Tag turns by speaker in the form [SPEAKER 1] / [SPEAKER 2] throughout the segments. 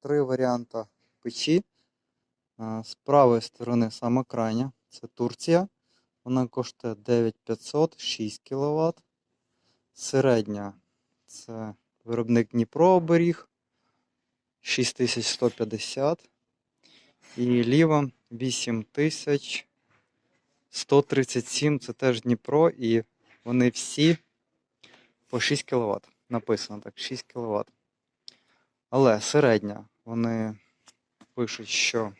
[SPEAKER 1] три варіанти печі. Е, З правої сторони сама крайня, це Турція. Вона коштує 9500, 6 кВт. Середня це виробник Дніпро оберіг 6150. І ліва 8137, це теж Дніпро, і вони всі по 6 кВт. Написано так, 6 кВт. Але середня, вони пишуть, що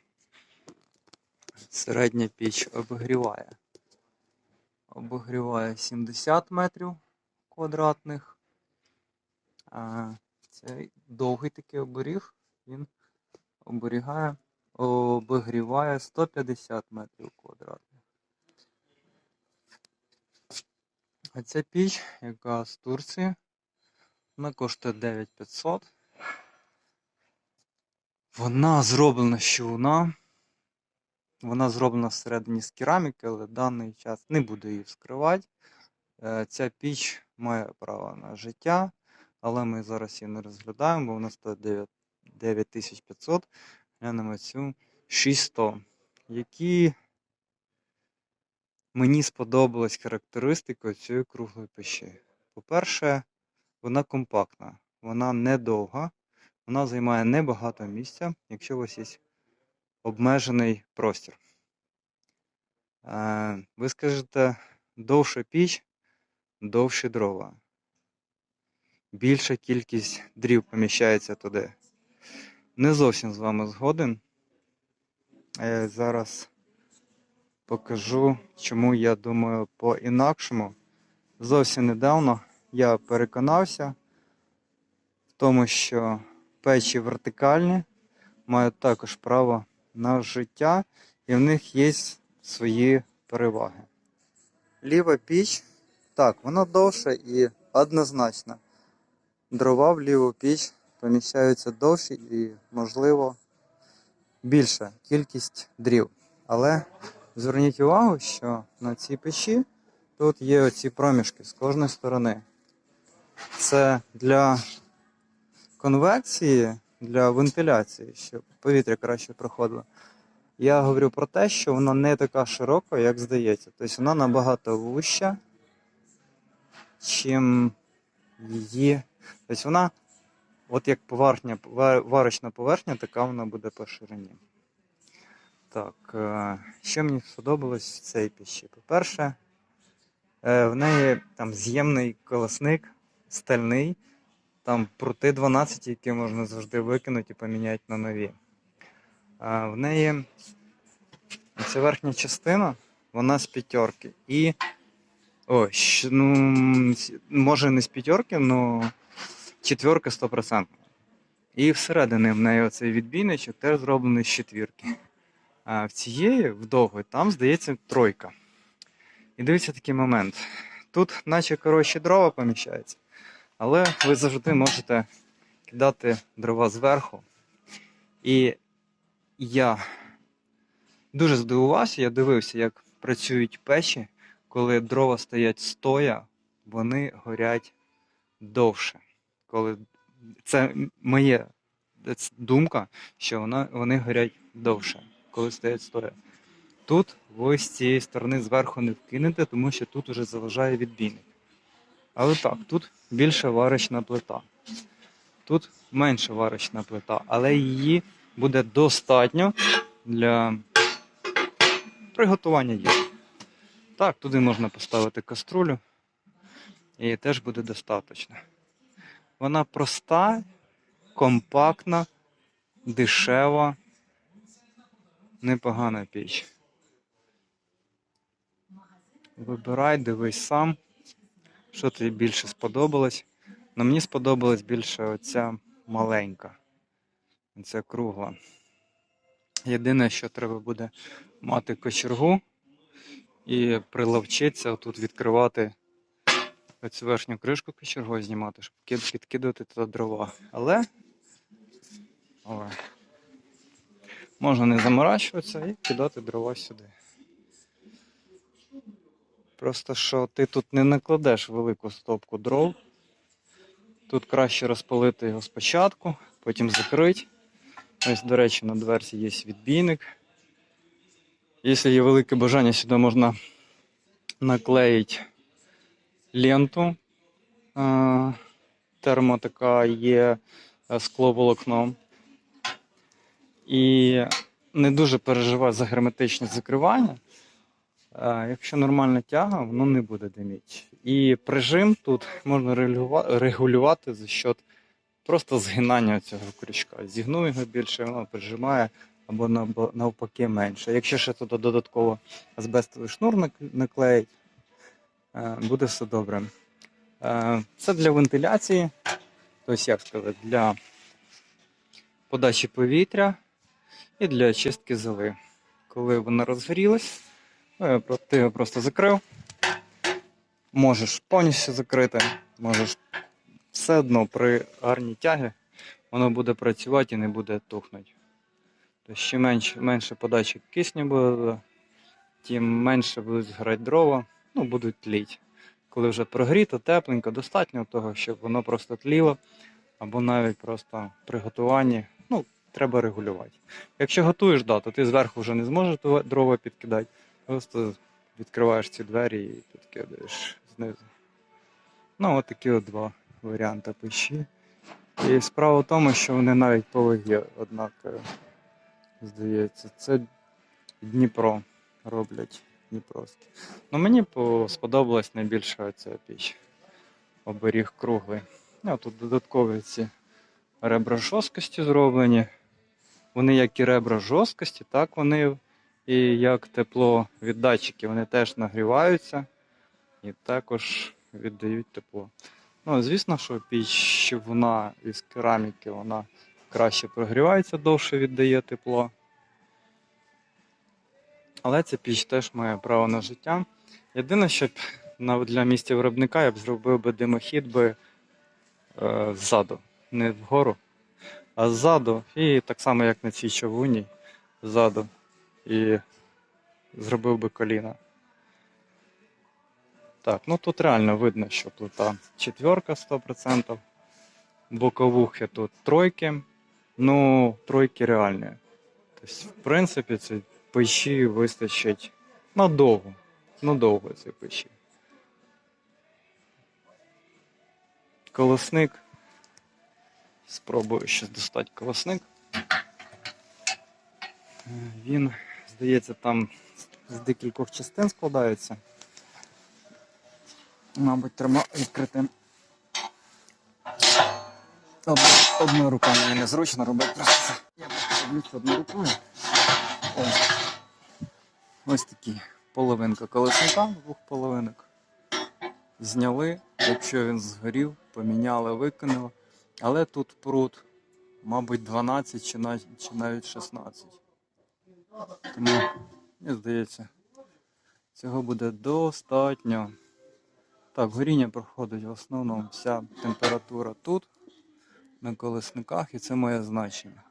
[SPEAKER 1] середня піч обігріває. Обігріває 70 метрів квадратних. А цей довгий такий оберіг, він оберігає, обігріває 150 метрів квадратних. А ця піч, яка з Турції, вона коштує 9500. Вона зроблена з човна. Вона зроблена всередині з кераміки, але в даний час не буду її вскривати. Е, Ця піч має право на життя, але ми зараз її не розглядаємо, бо вона стоїть 9500. Глянемо цю 6100. Які мені сподобалась характеристика цієї круглої печі. По-перше, вона компактна, вона недовга, вона займає небагато місця, якщо у вас є обмежений простір. Е, Ви скажете, довша піч, довші дрова. Більша кількість дрів поміщається туди. Не зовсім з вами згоден. Е, Зараз покажу, чому я думаю по-інакшому. Зовсім недавно я переконався в тому, що печі вертикальні мають також право на життя, і в них є свої переваги. Ліва піч, так, вона довша і однозначно. Дрова в ліву піч поміщаються довше і, можливо, більша кількість дрів. Але зверніть увагу, що на цій печі тут є оці проміжки з кожної сторони. Це для конвекції, для вентиляції, щоб повітря краще проходило. Я говорю про те, що вона не така широка, як здається. Тобто вона набагато вуща, чим її. Тобто вона, от як поверхня, варочна поверхня, така вона буде по ширині. Так, е, що мені сподобалось в цій піші? По-перше, е, в неї там з'ємний колосник, стальний, там прути 12, які можна завжди викинути і поміняти на нові. А в неї ця верхня частина, вона з п'ятерки. І. О, ну, може не з п'ятерки, але четверка 100%. І всередині в неї оцей відбійничок теж зроблений з четвірки. А в цієї, в довгої, там, здається, тройка. І дивіться такий момент. Тут, наче коротші дрова поміщаються, але ви завжди можете кидати дрова зверху. І я дуже здивувався, я дивився, як працюють печі, коли дрова стоять стоя, вони горять довше. Коли... Це моя думка, що вона, вони горять довше, коли стоять стоя. Тут ви з цієї сторони зверху не вкинете, тому що тут уже заважає відбійник. Але так, тут більше варочна плита. Тут менша варочна плита, але її буде достатньо для приготування їжі. Так, туди можна поставити каструлю, і теж буде достатньо. Вона проста, компактна, дешева, непогана піч. Вибирай, дивись сам, що тобі більше сподобалось. Но мені сподобалась більше оця маленька. Оця кругла. Єдине, що треба буде мати кочергу і приловчитися тут відкривати оцю верхню кришку кочергою знімати, щоб кид- підкидувати туди дрова. Але ой, можна не заморачуватися і кидати дрова сюди. Просто що ти тут не накладеш велику стопку дров. Тут краще розпалити його спочатку, потім закрити, Ось, до речі, на дверці є відбійник. Якщо є велике бажання, сюди можна наклеїти ленту. Термо така є е, скловолокном. І не дуже переживати за герметичне закривання. Якщо нормальна тяга, воно не буде диміти. І прижим тут можна регулювати за счет просто згинання цього крючка. Зігнув його більше, воно прижимає або навпаки менше. Якщо ще туди додатково азбестовий шнур наклеїть, е, буде все добре. Е, Це для вентиляції, тобто, як сказати, для подачі повітря і для очистки золи. Коли вона розгорілась, ну, ти його просто закрив. Можеш повністю закрити, можеш все одно при гарній тягі воно буде працювати і не буде тухнути. Тобто, чим менше, менше подачі кисню буде, тим менше будуть згорати дрова, ну, будуть тліти. Коли вже прогріто, тепленько, достатньо того, щоб воно просто тліло, або навіть просто при готуванні, ну, треба регулювати. Якщо готуєш, да, то ти зверху вже не зможеш дрова підкидати, просто відкриваєш ці двері і підкидаєш знизу. Ну, от такі от два варіанти печі. І справа в тому, що вони навіть по вагі однакові. Здається, це Дніпро роблять Дніпровські. Ну мені сподобалась найбільше ця піч. Оберіг круглий. Ну, тут додаткові ці ребра жорсткості зроблені. Вони як і ребра жорсткості, так вони і як тепло від датчиків, вони теж нагріваються і також віддають тепло. Ну, звісно, що піч вона із кераміки вона краще прогрівається, довше віддає тепло. Але ця піч теж має право на життя. Єдине, що для місця виробника я б зробив би димохід би е, ззаду, не вгору, а ззаду. І так само, як на цій човуні, ззаду. І зробив би коліна. Так, ну тут реально видно, що плита четверка 100%. Боковухи тут тройки. Ну, тройки реальні. Тобто, в принципі, це печі вистачить надовго. Надовго ці печі. Колосник. Спробую щось достати колосник. Е, Він, здається, там з декількох частин складається. Мабуть, треба відкрити. Од- Одною рукою мені незручно робити просто. Я роблю це одною рукою. Ось. Ось такі половинка колесника, двох половинок. Зняли, якщо він згорів, поміняли, викинули. Але тут пруд, мабуть, 12 чи навіть 16. Тому, мені здається, цього буде достатньо. Так, горіння проходить в основному вся температура тут, на колесниках, і це має значення.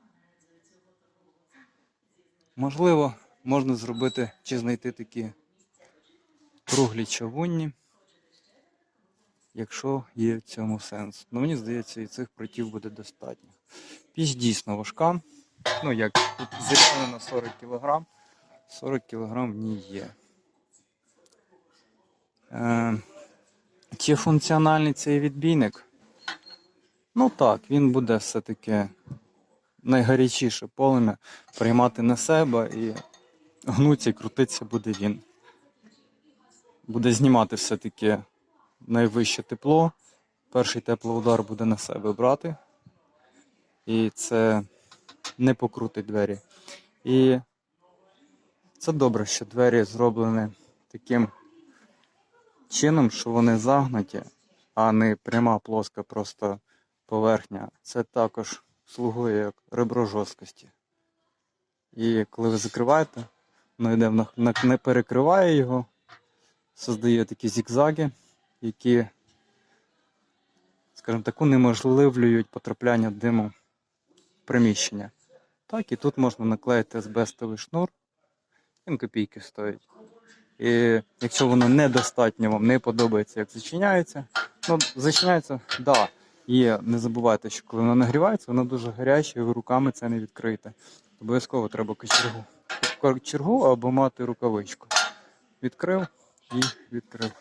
[SPEAKER 1] Можливо, можна зробити чи знайти такі круглі чавунні, якщо є в цьому сенс. Ну, мені здається, і цих притів буде достатньо. Піч дійсно важка. Ну, як тут на 40 кг, 40 кг в ній є. Е, чи функціональний цей відбійник? Ну так, він буде все-таки найгарячіше полем'я приймати на себе і гнуться і крутитися буде він. Буде знімати все-таки найвище тепло. Перший теплоудар буде на себе брати. І це не покрутить двері. І це добре, що двері зроблені таким чином, що вони загнуті, а не пряма плоска просто поверхня. Це також слугує як ребро жорсткості. І коли ви закриваєте, воно йде не перекриває його, создає такі зігзаги, які, скажімо так, унеможливлюють потрапляння диму в приміщення. Так, і тут можна наклеїти азбестовий шнур, він копійки стоїть. І якщо воно недостатньо вам не подобається, як зачиняється, ну, зачиняється, да. І не забувайте, що коли воно нагрівається, воно дуже гаряче, і ви руками це не відкриєте. Обов'язково треба кочергу. Кочергу або мати рукавичку. Відкрив і відкрив.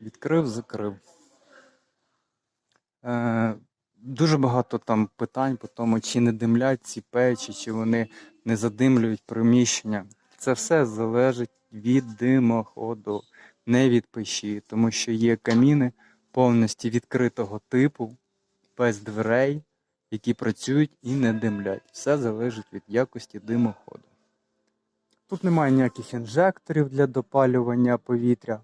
[SPEAKER 1] Відкрив, закрив. Е, дуже багато там питань по тому, чи не димлять ці печі, чи вони не задимлюють приміщення. Це все залежить від димоходу, не від печі, тому що є каміни повністю відкритого типу, без дверей, які працюють і не димлять. Все залежить від якості димоходу. Тут немає ніяких інжекторів для допалювання повітря,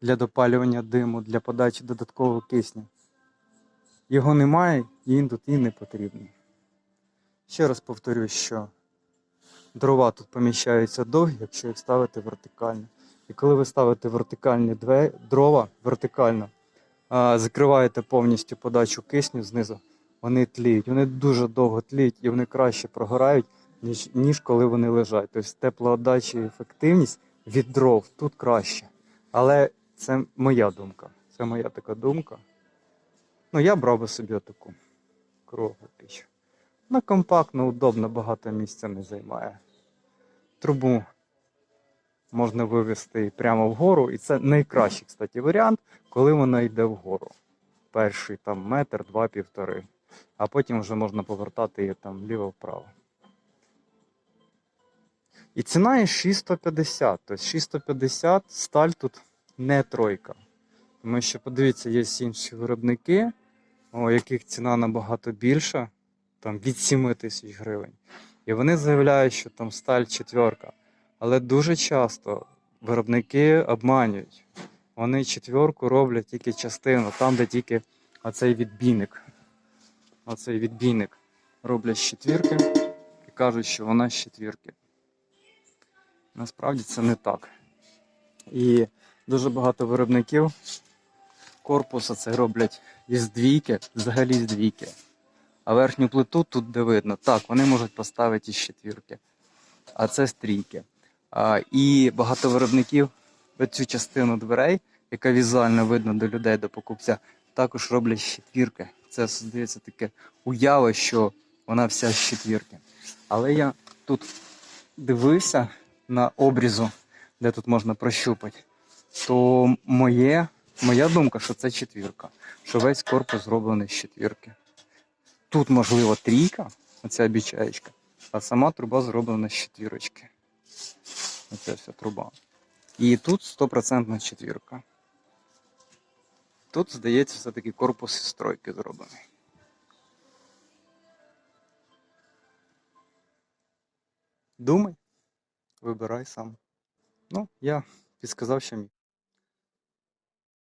[SPEAKER 1] для допалювання диму, для подачі додаткового кисню. Його немає, і він тут і не потрібний. Ще раз повторю, що дрова тут поміщаються довгі, якщо їх ставити вертикально. І коли ви ставите вертикальні дрова вертикально, закриваєте повністю подачу кисню знизу, вони тліють. Вони дуже довго тліють і вони краще прогорають, ніж, ніж коли вони лежать. Тобто теплоотдача і ефективність від дров тут краще. Але це моя думка. Це моя така думка. Ну, я брав би собі отаку круглу піч. Вона компактно, удобно, багато місця не займає. Трубу можна вивести прямо вгору, і це найкращий, кстати, варіант, коли вона йде вгору. Перший там метр, два, півтори. А потім вже можна повертати її там вліво-вправо. І ціна є 650. Тобто 650 сталь тут не тройка. Тому що, подивіться, є інші виробники, у яких ціна набагато більша, там від 7 тисяч гривень. І вони заявляють, що там сталь четверка. Але дуже часто виробники обманюють. Вони четверку роблять тільки частину, там, де тільки оцей відбійник. Оцей відбійник роблять з четвірки і кажуть, що вона з четвірки. Насправді це не так. І дуже багато виробників корпуса це роблять із двійки, взагалі з двійки. А верхню плиту тут де видно, так, вони можуть поставити із четвірки. А це з трійки. А, і багато виробників цю частину дверей, яка візуально видно до людей, до покупця, також роблять з четвірки. Це здається таке уява, що вона вся з четвірки. Але я тут дивився на обрізу, де тут можна прощупати, то моє, моя думка, що це четвірка, що весь корпус зроблений з четвірки. Тут, можливо, трійка, оця бічаєчка, а сама труба зроблена з четвірочки. Оця вся труба. І тут стопроцентна четвірка. Тут, здається, все-таки корпус із стройки зроблений. Думай, вибирай сам. Ну, я підсказав, що міг.